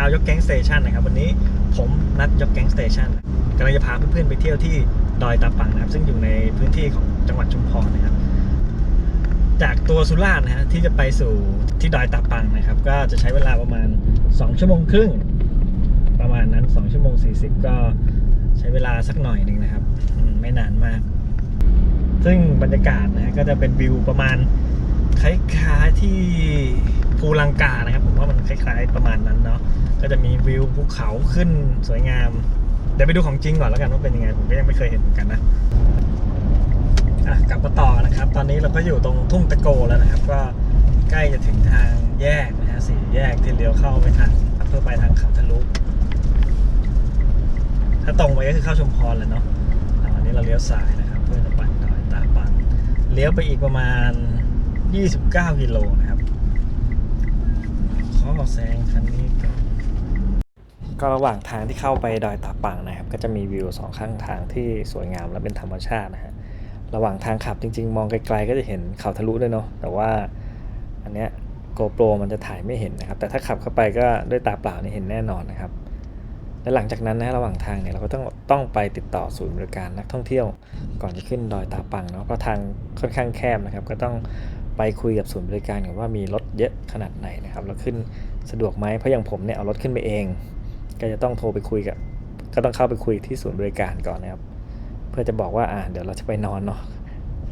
าวยกแก๊งสเตชันนะครับวันนี้ผมนัดยกแก๊งสเตชันกำลังจะพาเพื่อนๆไปเที่ยวที่ดอยตาปังนะครับซึ่งอยู่ในพื้นที่ของจังหวัดชุมพรนะครับ จากตัวสุราษฎร์นะฮะที่จะไปสู่ที่ดอยตาปังนะครับ ก็จะใช้เวลาประมาณ 2 ชั่วโมงครึ่ง ประมาณนั้น 2 ชั่วโมง 40 ก็ใช้เวลาสักหน่อยหนึ่งนะครับไม่นานมาก ซึ่งบรรยากาศนะฮะก็จะเป็นวิวประมาณคล้ายๆที่ ภูลังกานะครับ ผมว่ามันคล้ายๆประมาณนั้นเนาะก็จะมีวิวภูเขาขึ้นสวยงาม เดี๋ยวไปดูของจริงก่อนแล้วกันว่าเป็นยังไง ผมก็ยังไม่เคยเห็นเหมือนกันนะกลับมาต่อนะครับ ตอนนี้เราก็อยู่ตรงทุ่งตะโกแล้วนะครับ ก็ใกล้จะถึงทางแยกนะฮะสี่แยกที่เลี้ยวเข้าไปทางเพื่อไปทางเขาทะลุถ้าตรงไปก็คือเข้าชุมพรแล้วเนาะอันนี้เราเลี้ยวซ้ายนะครับ เพื่อจะไปดอยตาปังเลี้ยวไปอีกประมาณ 29กิโลนะครับ ขอแซงคันนี้ก่อนก็ระหว่างทางที่เข้าไปดอยตาปังนะครับ ก็จะมีวิวสองข้างทางที่สวยงามและเป็นธรรมชาตินะฮะระหว่างทางขับจริง ๆ มองไกลๆก็จะเห็นเขาทะลุด้วยเนาะแต่ว่าอันเนี้ยโกโปรมันจะถ่ายไม่เห็นนะครับ แต่ถ้าขับเข้าไปก็ด้วยตาเปล่านี่เห็นแน่นอนนะครับ และหลังจากนั้นนะระหว่างทางเนี่ยเราก็ต้องต้องไปติดต่อศูนย์บริการนักท่องเที่ยว ก่อนจะขึ้นดอยตาปังเนาะเพราะทางค่อนข้างแคบนะครับ ก็ต้อง ไปคุยกับศูนย์บริการกันว่ามีรถเยอะขนาดไหนนะครับแล้วขึ้นสะดวกไหมเพราะอย่างผมเนี่ยเอารถขึ้นไปเอง ก็จะต้องโทรไปคุยกับ ก็ต้องเข้าไปคุยที่ศูนย์บริการก่อนนะครับเพื่อจะบอกว่าอ่าเดี๋ยวเราจะไปนอนเนาะ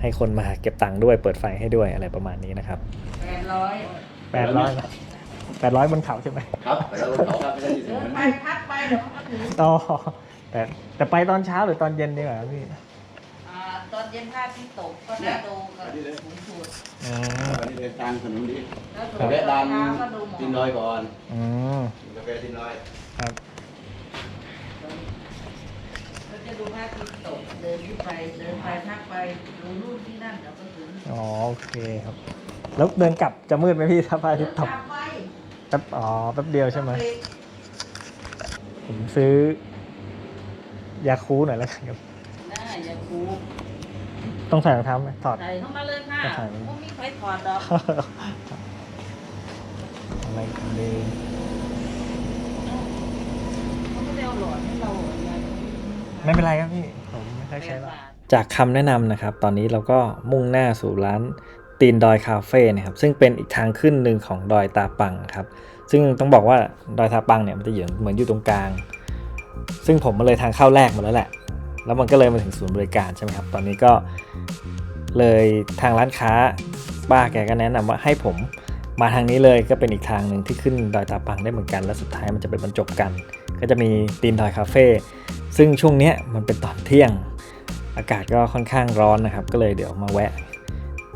ให้คนมาเก็บตังค์ด้วยเปิดไฟให้ด้วยอะไรประมาณนี้นะครับแปดร้อยแปดร้อยแปดร้อยบนเขาใช่ไหมครับไปแล้วเขาครับไม่ใช่ที่เดิถึงนไปพักไปเดี๋ยวมันก็ถึงต่อแต่แต่ไปตอนเช้าหรือตอนเย็นดีกว่าพี่ อ่าตอนเย็นพระอาทิตย์ตกก็น่าดูกับสูงสุดอืมวันนี้เดินทางถนนดีแล้วกาแฟดเช้าก็ดูหมำอกตินน้อยก่อนอืมกินกาแฟตินน้อยครับแล้วจะดูพระอาทิตย์ตกเดินขึ้นไปเดินไปพักไปดูนู่นที่นั่นเดี๋ยวก็ถึงอ๋อโอเคครับ แล้วเดินกลับจะมืดไหมพี่ถ้าพระอาทิตย์ตกกลับไปแป๊บอ๋อแป๊บเดียวใช่ไหมเบรกผมซื้อยาคูหน่อยแล้วกันครับได้อย่าคู ต้องใส่รองเท้าไหมถอด ใส่เข้ามาเลยค่ะใส่ไปไม่มีใครถอดดอกอะไรกันดีเขาไม่ได้เอาหลอดให้เราหรอกนะไม่เป็นไรครับพี่ ผมไม่ค่อยใช้หรอกแปดบาทจากคำแนะนำนะครับ ตอนนี้เราก็มุ่งหน้าสู่ร้านตีนดอยคาเฟ่นะครับ ซึ่งเป็นอีกทางขึ้นหนึ่งของดอยตาปังครับ ซึ่งต้องบอกว่าดอยตาปังเนี่ยมันจะอยู่เหมือนอยู่ตรงกลาง ซึ่งผมมาเลยทางเข้าแรกหมดแล้วแหละ แล้วมันก็เลยมาถึงศูนย์บริการใช่ไหมครับ ตอนนี้ก็เลยทางร้านค้าป้าแกก็แนะนำว่าให้ผมมาทางนี้เลยก็เป็นอีกทางหนึ่งที่ขึ้นดอยตาปังได้เหมือนกัน แล้วสุดท้ายมันจะไปบรรจบกัน ก็จะมีตีนดอยคาเฟ่ซึ่งช่วงนี้มันเป็นตอนเที่ยง อากาศก็ค่อนข้างร้อนนะครับ ก็เลยเดี๋ยวมาแวะ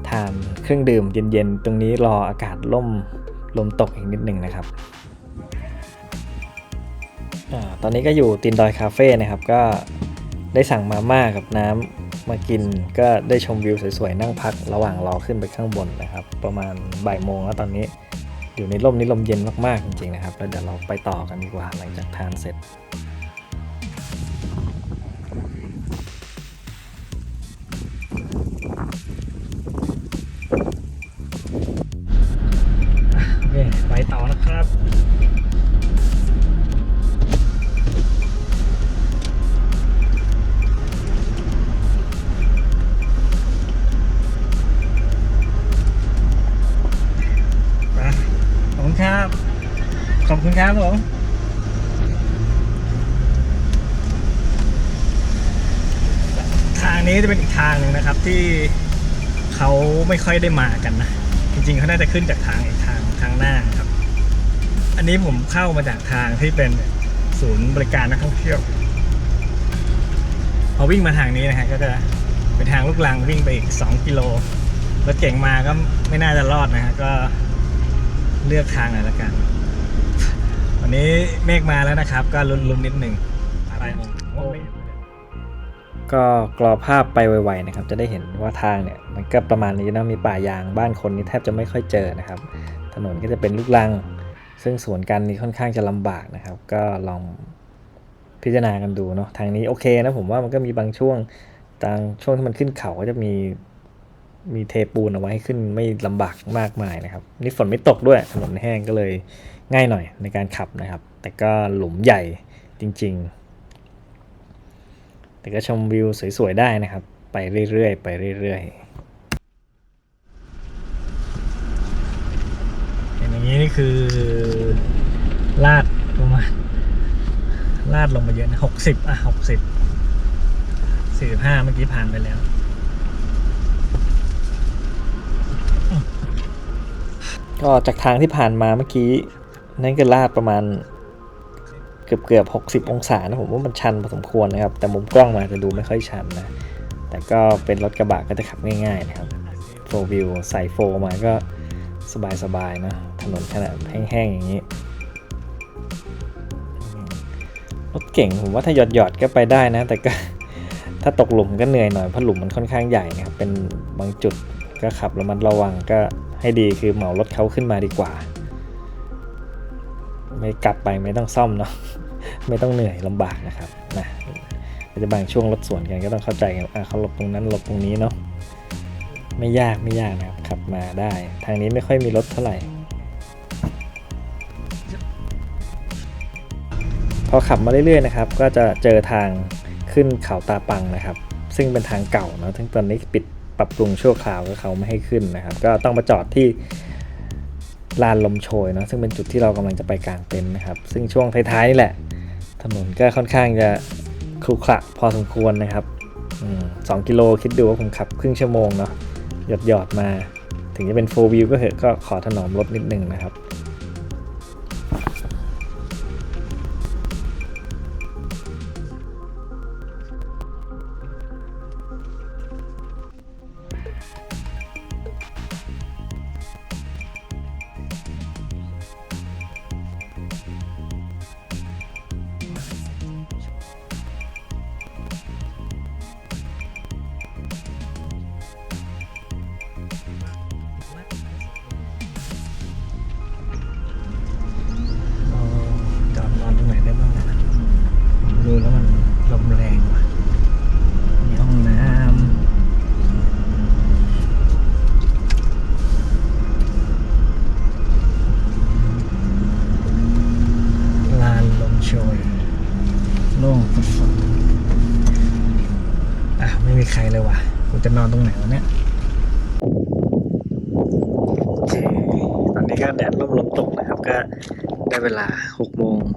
ทานเครื่องดื่มเย็นๆ ตรงนี้รออากาศล่มลมตกอีกนิดหนึ่งนะครับอตอนนี้ก็อยู่ตินดอยคาเฟ่นะครับก็ ได้สั่งมาม่ากับน้ำมากินก็ได้ชมวิวสวยๆ นั่งพักระหว่างรอขึ้นไปข้างบนนะครับ ประมาณบ่ายโมงแล้วตอนนี้ อยู่ในร่มนี้ลมเย็นมากๆจริงๆนะครับ แล้วเดี๋ยวเราไปต่อกันดีกว่าหลังจากทานเสร็จ ครับผมทางนี้จะเป็นอีกทางหนึ่งนะครับที่เขาไม่ค่อยได้มากันนะ จริงๆเขาน่าจะขึ้นจากทางอีกทางทางหน้าครับ อันนี้ผมเข้ามาจากทางที่เป็นศูนย์บริการนักท่องเที่ยวพอวิ่งมาทางนี้นะฮะก็จะเป็นทางลูกลังวิ่งไปอีก 2 กิโลรถเก่งมาก็ไม่น่าจะรอดนะฮะก็เลือกทางหน่อยละกัน วันนี้เมฆมาแล้วนะครับ ก็ลุ้นๆนิดหนึ่งอะไรผมก็กรอภาพไปไวๆนะครับ จะได้เห็นว่าทางเนี่ย มันก็ประมาณนี้นะมีป่ายางบ้านคนนี่แทบจะไม่ค่อยเจอนะครับ ถนนก็จะเป็นลูกลัง ซึ่งสวนกันนี้ค่อนข้างจะลำบากนะครับ ก็ลองพิจารณากันดูเนาะทางนี้โอเคนะผมว่ามันก็มีบางช่วงทางช่วงที่มันขึ้นเขาก็จะมีมีเทปูนเอาไว้ให้ขึ้นไม่ลำบากมากมายนะครับ นี่ฝนไม่ตกด้วยถนนแห้งก็เลย ง่ายหน่อยในการขับนะครับ แต่ก็หลุมใหญ่จริง ๆ แต่ก็ชมวิวสวย ๆ ได้นะครับ ไปเรื่อย ๆ ไปเรื่อย ๆ อย่างนี้นี่คือลาดประมาณลาดลงมาเยอะนะหกสิบอะหกสิบสี่สิบห้าเมื่อกี้ผ่านไปแล้วก็จากทางที่ผ่านมาเมื่อกี้ นั่นก็ลาดประมาณเกือบเกือบหกสิบองศานะผมว่ามันชันพอสมควรนะครับ แต่มุมกล้องมาจะดูไม่ค่อยชันนะ แต่ก็เป็นรถกระบะก็จะขับง่ายๆนะครับโฟวิวใส่โฟมาก็สบายๆนะถนนขนาดแห้งๆอย่างนี้รถเก่งผมว่าถ้าหยอดๆก็ไปได้นะ แต่ก็ถ้าตกหลุมก็เหนื่อยหน่อยเพราะหลุมมันค่อนข้างใหญ่นะครับเป็นบางจุดก็ขับระมัดระวังก็ให้ดีคือเหมารถเขาขึ้นมาดีกว่า ไม่กลับไปไม่ต้องซ่อมเนาะไม่ต้องเหนื่อยลำบากนะครับนะอาจจะบางช่วงรถสวนกันก็ต้องเข้าใจกันอะเขาหลบตรงนั้นหลบตรงนี้เนาะไม่ยากไม่ยากนะครับขับมาได้ ทางนี้ไม่ค่อยมีรถเท่าไหร่ พอขับมาเรื่อยๆนะครับ ก็จะเจอทางขึ้นเขาตาปังนะครับ ซึ่งเป็นทางเก่าเนาะทั้งตอนนี้ปิดปรับปรุงชั่วคราวก็เขาไม่ให้ขึ้นนะครับ ก็ต้องมาจอดที่ ลานลมโชยเนาะซึ่งเป็นจุดที่เรากำลังจะไปกลางเต็นท์นะครับ ซึ่งช่วงท้ายๆนี่แหละ ถนนก็ค่อนข้างจะครุขระพอสมควรนะครับสองกิโลคิดดูว่าผมขับครึ่งชั่วโมงเนาะหยอดหยอดมา ถึงจะเป็นโฟวิวก็เหอะก็ขอถนอมรถนิดนึงนะครับ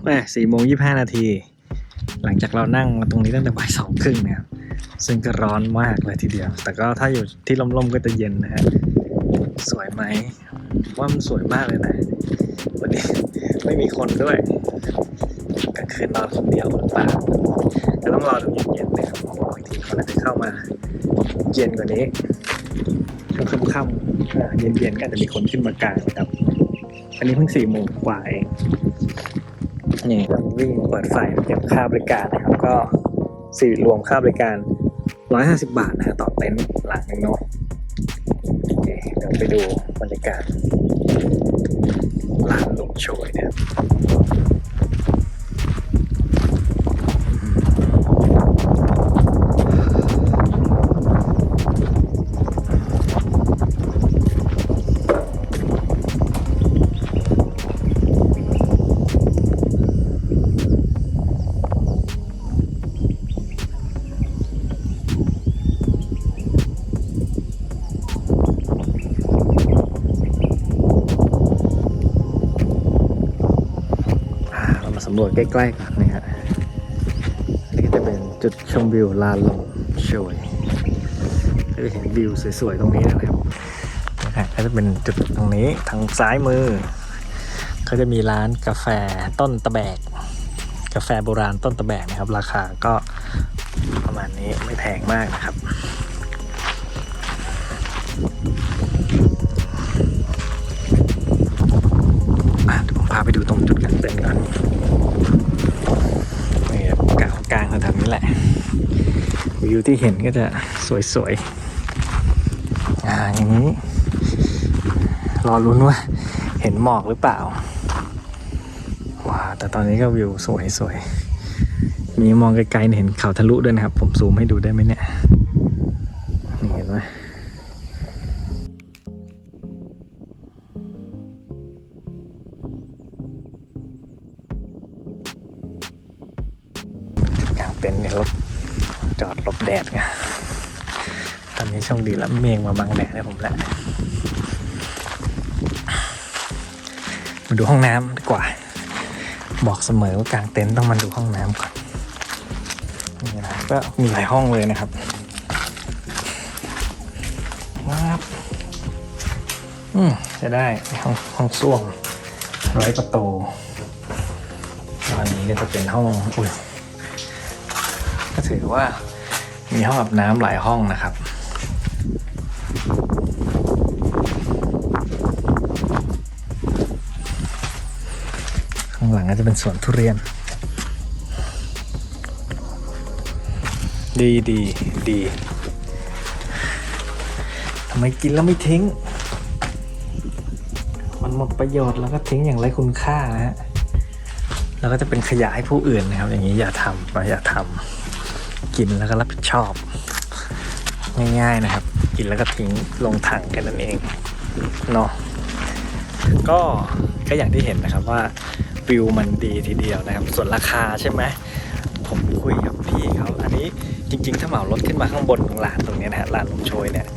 6โมงแม่4โมง25นาที หลังจากเรานั่งมาตรงนี้ตั้งแต่บ่ายสองครึ่งนะครับซึ่งก็ร้อนมากเลยทีเดียว แต่ก็ถ้าอยู่ที่ร่มๆก็จะเย็นนะฮะ สวยไหม ว่ามันสวยมากเลยนะ วันนี้ไม่มีคนด้วยกลางคืนนอนคนเดียวหรือเปล่าแต่ต้องรอดูเย็นๆนะครับเพราะว่าบางทีเขาอาจจะเข้ามา เย็นกว่านี้ค่ำๆเย็นๆก็อาจจะมีคนขึ้นมากลางนะครับ อันนี้เพิ่งสี่โมงกว่าเอง นี่วิ่งเปิดไฟเก็บค่าบริการนะครับ ก็สี่รวมค่าบริการ 150 บาทนะต่อเต็นท์หลังนึงเนาะเดี๋ยวไปดูบรรยากาศลานลมโชยนะครับ ใกล้ๆกันนะฮะอันนี้ก็จะเป็นจุดชมวิวลานลมโชยก็จะเห็นวิวสวยๆตรงนี้นะครับนะฮะก็จะเป็นจุดตรงนี้ทางซ้ายมือ ก็จะมีร้านกาแฟต้นตะแบก กาแฟโบราณต้นตะแบกนะครับ ราคาก็ประมาณนี้ไม่แพงมากนะครับาไปดูตรงจุดกางเต็นก่อนนี่ครับกลางกลางแถวนี้แหละ วิวที่เห็นก็จะสวยๆ อ่าอย่างนี้ รอลุ้นว่าเห็นหมอกหรือเปล่า ว้าแต่ตอนนี้ก็วิวสวยๆ มีมองไกลๆเนี่ยเห็นเขาทะลุด้วยนะครับ ผมซูมให้ดูได้ไหมเนี่ย รถจอดหลบแดดไงตอนนี้โชคดีแล้วเมฆมาบังแดดให้ผมแล้วมาดูห้องน้ำดีกว่า บอกเสมอว่ากลางเต็นท์ต้องมาดูห้องน้ำก่อนนี่นะก็มีหลายห้องเลยนะครับว้าวอืมจะได้ห้องห้องส้วมร้อยประตูอันนี้ก็จะเป็นห้องอุ้ย อว่ามีห้องอาบน้ำหลายห้องนะครับ ข้างหลังก็จะเป็นสวนทุเรียน ดีดีดีทำไมกินแล้วไม่ทิ้ง มันหมดประโยชน์แล้วก็ทิ้งอย่างไรคุณค่านะฮะแล้วก็จะเป็นขยะให้ผู้อื่นนะครับ อย่างนี้อย่าทำอย่าทำ กินแล้วก็รับผิดชอบ ง่ายๆนะครับ กินแล้วก็ทิ้งลงถังกันนั่นเองเนาะก็ก็อย่างที่เห็นนะครับว่าวิวมันดีทีเดียวนะครับ ส่วนราคาใช่ไหมผมคุยกับพี่เขาอันนี้จริง ๆ ถ้าเหมารถขึ้นมาข้างบนของร้านตรงนี้นะฮะร้านลมโชยเนี่ย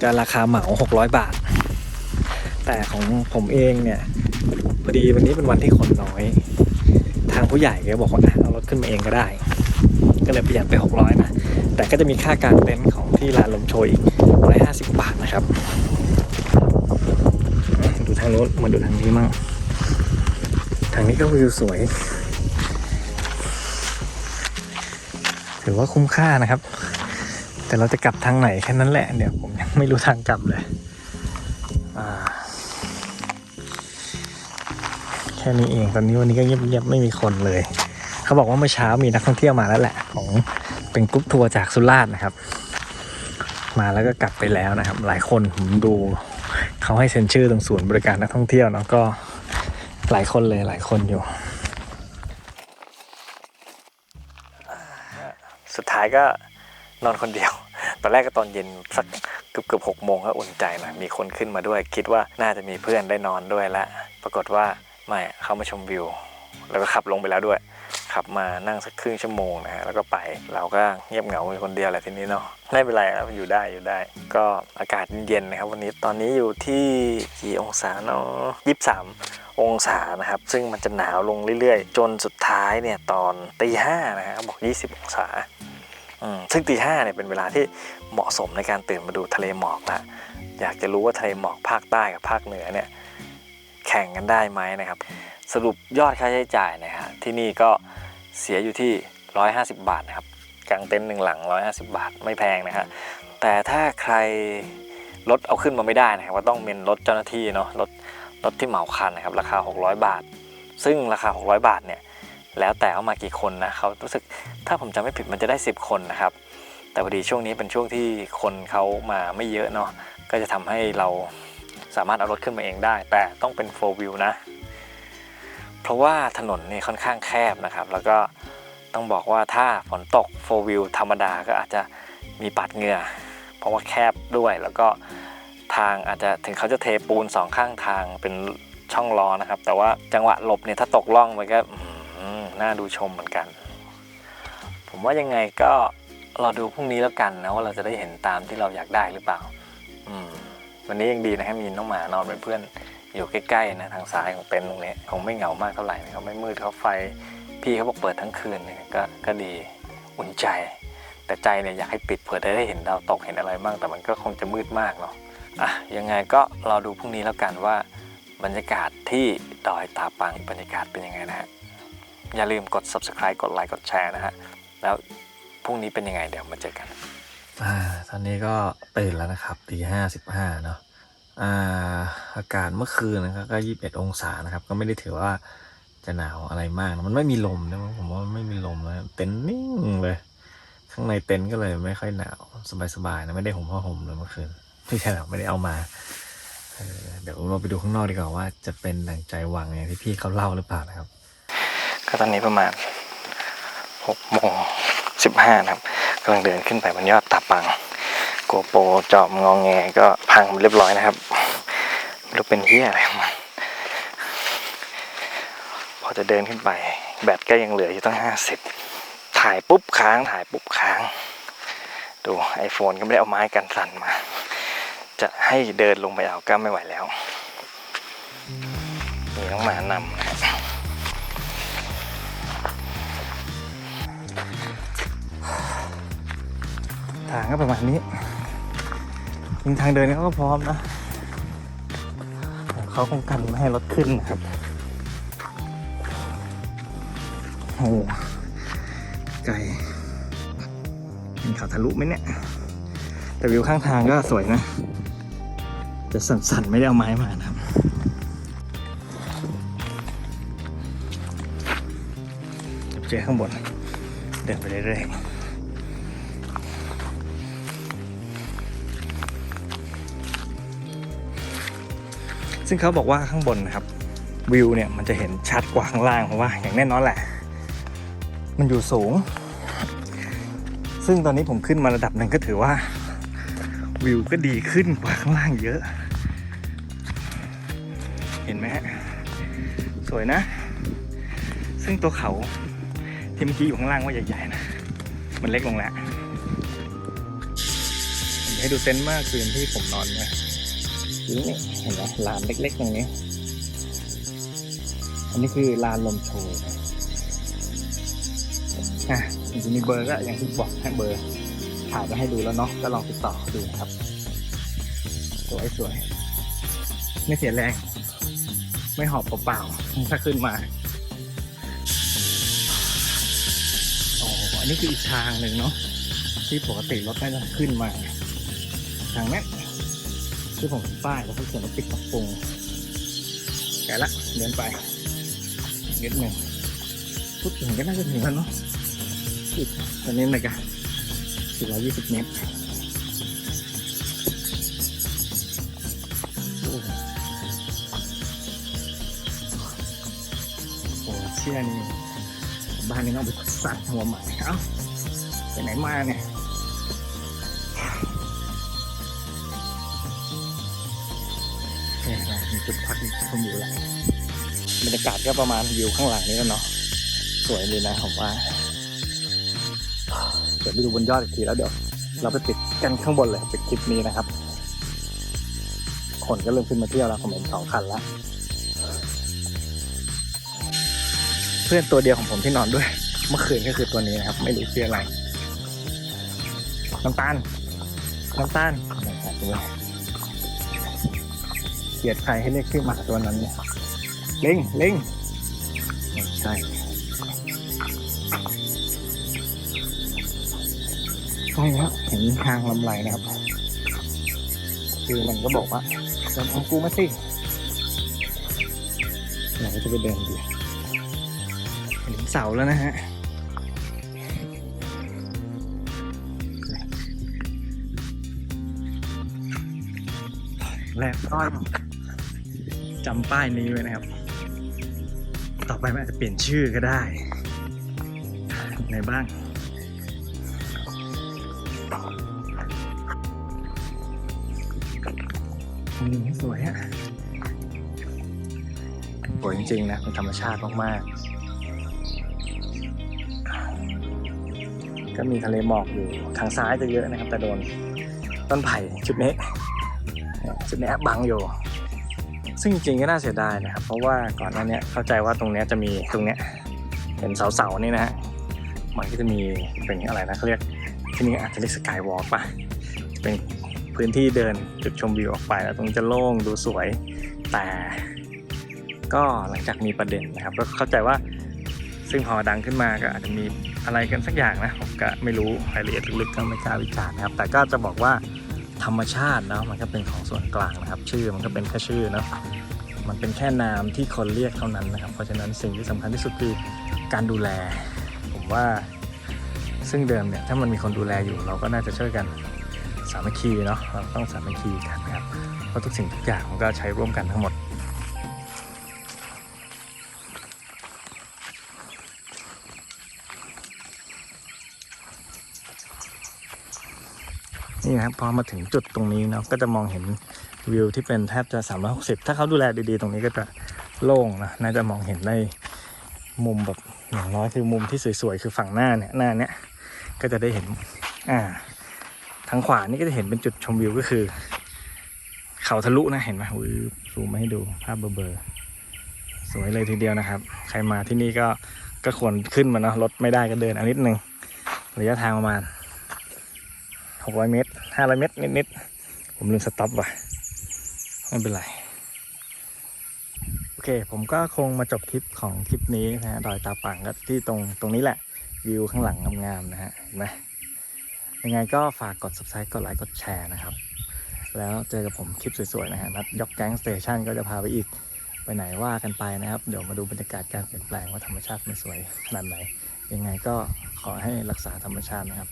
จะราคาเหมา 600 บาท แต่ของผมเองเนี่ยพอดีวันนี้เป็นวันที่คนน้อย ทางผู้ใหญ่ก็บอกว่าอะเอารถขึ้นมาเองก็ได้ ก็เลยประหยัดไป 600 นะ แต่ก็จะมีค่ากางเต็นท์ของที่ร้านลมโชยอีก 150 บาทนะครับ ดูทางโน้นมาดูทางนี้มั่งทางนี้ก็วิวสวย ถือว่าคุ้มค่านะครับ แต่เราจะกลับทางไหนแค่นั้นแหละเดี๋ยวผมยังไม่รู้ทางกลับเลยแค่นี้เองตอนนี้วันนี้ก็เงียบๆไม่มีคนเลย เขาบอกว่าเมื่อเช้ามีนักท่องเที่ยวมาแล้วแหละ ของเป็นกรุ๊ปทัวร์จากสุราษฎร์นะครับ มาแล้วก็กลับไปแล้วนะครับ หลายคนผมดูเขาให้เซ็นชื่อตรงศูนย์บริการนักท่องเที่ยวเนาะก็หลายคนเลยหลายคนอยู่ สุดท้ายก็นอนคนเดียว ตอนแรกก็ตอนเย็นสักเกือบเกือบหกโมงก็อุ่นใจหน่อยมีคนขึ้นมาด้วย คิดว่าน่าจะมีเพื่อนได้นอนด้วยล้วปรากฏว่าไม่เขามาชมวิว แล้วก็ขับลงไปแล้วด้วย ขับมานั่งสักครึ่งชั่วโมงนะฮะแล้วก็ไปเราก็เงียบเหงาอยู่คนเดียวแหละทีนี้เนาะไม่เป็นไรครับอยู่ได้อยู่ได้ ก็อากาศเย็นๆนะครับ วันนี้ตอนนี้อยู่ที่กี่องศาเนาะยี่สิบสามองศานะครับ ซึ่งมันจะหนาวลงเรื่อยๆ จนสุดท้ายเนี่ยตอนตีห้านะฮะบอก 20 องศาซึ่งตีห้าเนี่ยเป็นเวลาที่เหมาะสมในการตื่นมาดูทะเลหมอกละอยากจะรู้ว่าทะเลหมอกภาคใต้กับภาคเหนือเนี่ยแข่งกันได้ไหมนะครับ สรุปยอดค่าใช้จ่ายนะฮะที่นี่ก็ เสียอยู่ที่ 150 บาทนะครับกางเต็นท์หนึ่งหลัง 150 บาทไม่แพงนะฮะแต่ถ้าใครรถเอาขึ้นมาไม่ได้นะครับก็ต้องเป็นรถเจ้าหน้าที่เนาะรถรถที่เหมาคันนะครับราคา 600 บาท ซึ่งราคา 600 บาทเนี่ยแล้วแต่เอามากี่คนนะเขารู้สึกถ้าผมจำไม่ผิดมันจะได้ 10 คนนะครับแต่พอดีช่วงนี้เป็นช่วงที่คนเขามาไม่เยอะเนาะก็จะทำให้เราสามารถเอารถขึ้นมาเองได้ แต่ต้องเป็น4 wheel นะ เพราะว่าถนนนี่ค่อนข้างแคบนะครับ แล้วก็ต้องบอกว่าถ้าฝนตก4 wheel ธรรมดาก็อาจจะมีปัดเหงื่อ เพราะว่าแคบด้วยแล้วก็ทางอาจจะถึงเขาจะเทปูนสองข้างทางเป็นช่องล้อนะครับ แต่ว่าจังหวะหลบเนี่ยถ้าตกล่องมันก็น่าดูชมเหมือนกัน ผมว่ายังไงก็รอดูพรุ่งนี้แล้วกันนะว่าเราจะได้เห็นตามที่เราอยากได้หรือเปล่า อืมวันนี้ยังดีนะครับมีน้องหมานอนเป็นเพื่อน อยู่ใกล้ๆนะทางซ้ายของเต็นท์ตรงนี้คงไม่เหงามากเท่าไหร่นะครับไม่มืดเขาไฟพี่เขาบอกเปิดทั้งคืนเนี่ยก็ก็ดีอุ่นใจ แต่ใจเนี่ยอยากให้ปิดเผื่อได้ได้เห็นดาวตกเห็นอะไรบ้างแต่มันก็คงจะมืดมากเนาะอะยังไงก็รอดูพรุ่งนี้แล้วกันว่า บรรยากาศที่ดอยตาปังบรรยากาศเป็นยังไงนะฮะอย่าลืมกด subscribe กดไลค์กดแชร์นะฮะแล้วพรุ่งนี้เป็นยังไงเดี๋ยวมาเจอกันอ่าตอนนี้ก็ตื่นแล้วนะครับตีห้าสิบห้าเนาะ อาอากาศเมื่อคืนนะครับก็21องศานะครับ ก็ไม่ได้ถือว่าจะหนาวอะไรมากนะมันไม่มีลมนะผมว่าไม่มีลมแล้วเต็นนิ่งเลย ข้างในเต็นก็เลยไม่ค่อยหนาวสบายๆนะไม่ได้ห่มผ้าห่มเลยเมื่อคืนไม่ใช่หรอกไม่ได้เอามาเเดี๋ยวเราไปดูข้างนอกดีกว่าว่าจะเป็นดังใจหวังอย่างที่พี่เขาเล่าหรือเปล่านะครับ ก็ตอนนี้ประมาณ6โมง15นะครับกำลังเดินขึ้นไปบนยอดตาปัง กโปรจอบงองแงก็พังเรียบร้อยนะครับไม่รู้เป็นเฮียอะไรมันพอจะเดินขึ้นไป แบตก็ยังเหลืออยู่ตั้งห้าสิบถ่ายปุ๊บค้างถ่ายปุ๊บค้าง ดู iPhone ก็ไม่ได้เอาไม้กันสั่นมา จะให้เดินลงไปเอาก็ไม่ไหวแล้วมีน้องหมานำนะทางก็ประมาณนี้ จริงทางเดินเขาก็พร้อมนะเขาคงกันไม่ให้รถขึ้นนะครับโอ้โหไกลเป็นเขาทะลุไหมเนี่ย แต่วิวข้างทางก็สวยนะจะสั่นๆ ไม่ได้เอาไม้มานะครับเจอข้างบน เดินไปเรื่อยๆ ซึ่งเขาบอกว่าข้างบนนะครับวิวเนี่ยมันจะเห็นชัดกว่าข้างล่างเพราะว่าอย่างแน่นอนแหละ มันอยู่สูง ซึ่งตอนนี้ผมขึ้นมาระดับหนึ่งก็ถือว่า วิวก็ดีขึ้นกว่าข้างล่างเยอะ เห็นไหมฮะสวยนะ ซึ่งตัวเขาที่เมื่อกี้อยู่ข้างล่างว่าใหญ่ๆนะมันเล็กลงแล้วให้ดูเต็นท์มากคืนที่ผมนอนนะ นี่เห็นไหมลานเล็กๆตรงนี้ อันนี้คือลานลมโชยอะจริงๆมีเบอร์ก็อย่างที่บอกให้เบอร์ถ่ายมาให้ดูแล้วเนาะก็ลองติดต่อดูนะครับ สวยสวยๆไม่เสียแรง ไม่หอบเปล่าๆถ้าขึ้นมาอ๋ออันนี้คืออีกทางหนึ่งเนาะที่ปกติรถไม่ต้ขึ้นมาทางนี้ ที่ผมเห็นป้ายแล้วเขาเขียนว่าปิดปรับปรุงแกะละเดินไปนิดหนึ่งพูดถึงก็น่าจะถึงแล้วเนาะอีกตอนนี้เลยกันสี่ร้อยยี่สิบเมตรโอ้โหเชี่ยนี่บ้านนี้ต้องไปสัตว์หัวใหม่เอ้าไปไหนมาเนี่ย ชมวิวแล้วบรรยากาศก็ประมาณวิวข้างหลังนี้แล้วเนาะสวยเลยนะผมว่าเดี๋ยวไปดูบนยอดอีกทีแล้วเดี๋ยวเราไปปิดกันข้างบนเลยปิดคลิปนี้นะครับ คนก็เริ่มขึ้นมาเที่ยวแล้วผมเห็นสองคันแล้วเพื่อนตัวเดียวของผมที่นอนด้วย เมื่อคืนก็คือตัวนี้นะครับ ไม่รู้ชื่ออะไรน้ำตาลน้ำตาลนะครับตัว เกียดใครให้เรียกชื่อหมาตัวนั้นเนี่ยเล่งเล่งใช่ใช่แล้วเห็นทางลำไหลนะครับ คือมันก็บอกว่าเดินของกูมาสิไหนจะไปเดินดีเห็นเสาแล้วนะฮะแรกก็ จำป้ายนี้ไว้นะครับ ต่อไปมันอาจจะเปลี่ยนชื่อก็ได้ไหนบ้างอืมสวยอะสวยจริงๆนะเป็นธรรมชาติมากๆ ก็มีทะเลหมอกอยู่ทางซ้ายจะเยอะนะครับ แต่โดนต้นไผ่ชุดนี้ชุดนี้บังอยู่ ซึ่งจริงๆก็น่าเสียดายนะครับ เพราะว่าก่อนหน้านี้เข้าใจว่าตรงนี้จะมีตรงนี้เห็นเสาๆนี่นะฮะมันก็จะมีเป็นอะไรนะเขาเรียกที่นี่อาจจะเรียกสกายวอล์กป่ะจะเป็นพื้นที่เดินจุดชมวิวออกไปแล้วตรงจะโล่งดูสวย แต่ก็หลังจากมีประเด็นนะครับ ก็เข้าใจว่าซึ่งพอดังขึ้นมาก็อาจจะมีอะไรกันสักอย่างนะผมก็ไม่รู้รายละเอียดลึกๆก็ไม่กล้าวิจารณ์นะครับ แต่ก็จะบอกว่า ธรรมชาตินะมันก็เป็นของส่วนกลางนะครับ ชื่อมันก็เป็นแค่ชื่อนะมันเป็นแค่นามที่คนเรียกเท่านั้นนะครับ เพราะฉะนั้นสิ่งที่สำคัญที่สุดคือการดูแล ผมว่าซึ่งเดิมเนี่ยถ้ามันมีคนดูแลอยู่เราก็น่าจะช่วยกันสามัคคีเนาะเราต้องสามัคคีกันนะครับเพราะทุกสิ่งทุกอย่างมันก็ใช้ร่วมกันทั้งหมด นี่นะครับพอมาถึงจุดตรงนี้เนาะก็จะมองเห็นวิวที่เป็นแทบจะ 360 ถ้าเขาดูแลดีๆ ตรงนี้ก็จะโล่งนะน่าจะมองเห็นได้มุมแบบอย่างน้อยคือมุมที่สวยๆคือฝั่งหน้าเนี่ยหน้าเนี้ยก็จะได้เห็นอ่าทางขวานี่ก็จะเห็นเป็นจุดชมวิวก็คือ เขาทะลุนะเห็นไหมวิวซูมมาให้ดูภาพเบลอๆสวยเลยทีเดียวนะครับ ใครมาที่นี่ก็ก็ควรขึ้นมาเนาะรถไม่ได้ก็เดินเอานิดนึงระยะทางประมาณ 600เมตร500เมตรนิดๆผมลืมสต็อปว่ะไม่เป็นไรโอเค ผมก็คงมาจบคลิปของคลิปนี้นะฮะดอยตาปังก็ที่ตรงตรงนี้แหละวิวข้างหลังงามๆนะฮะเห็นไหมยังไงก็ฝากกด subscribe กดไลค์กดแชร์นะครับ แล้วเจอกับผมคลิปสวยๆนะฮะนัดยกแก๊งสเตชันก็จะพาไปอีกไปไหนว่ากันไปนะครับ เดี๋ยวมาดูบรรยากาศการเปลี่ยนแปลงว่าธรรมชาติมันสวยขนาดไหน ยังไงก็ขอให้รักษาธรรมชาตินะครับ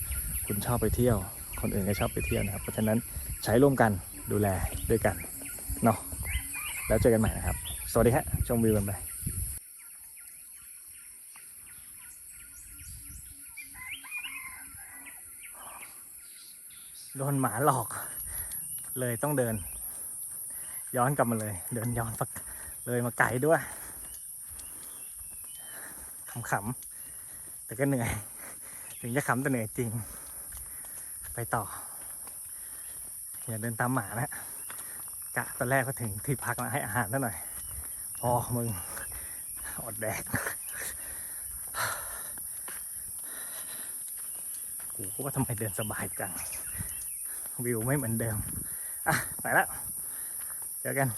คุณชอบไปเที่ยว คนอื่นก็ชอบไปเที่ยวนะครับ เพราะฉะนั้นใช้ร่วมกันดูแลด้วยกันเนาะแล้วเจอกันใหม่นะครับ สวัสดีฮะชมวิวกันไปโดนหมาหลอก เลยต้องเดิน ย้อนกลับมาเลย เดินย้อนปักเลยมาไกลด้วยขำๆแต่ก็เหนื่อย ถึงจะขำแต่เหนื่อยจริง ไปต่อ อย่าเดินตามหมานะกะตอนแรกก็ถึงที่พักแล้วให้อาหารซะหน่อย พอมึงอดแดกกูก็ว่าทำไมเดินสบายจัง วิวไม่เหมือนเดิม อะ ไปแล้ว เจอกัน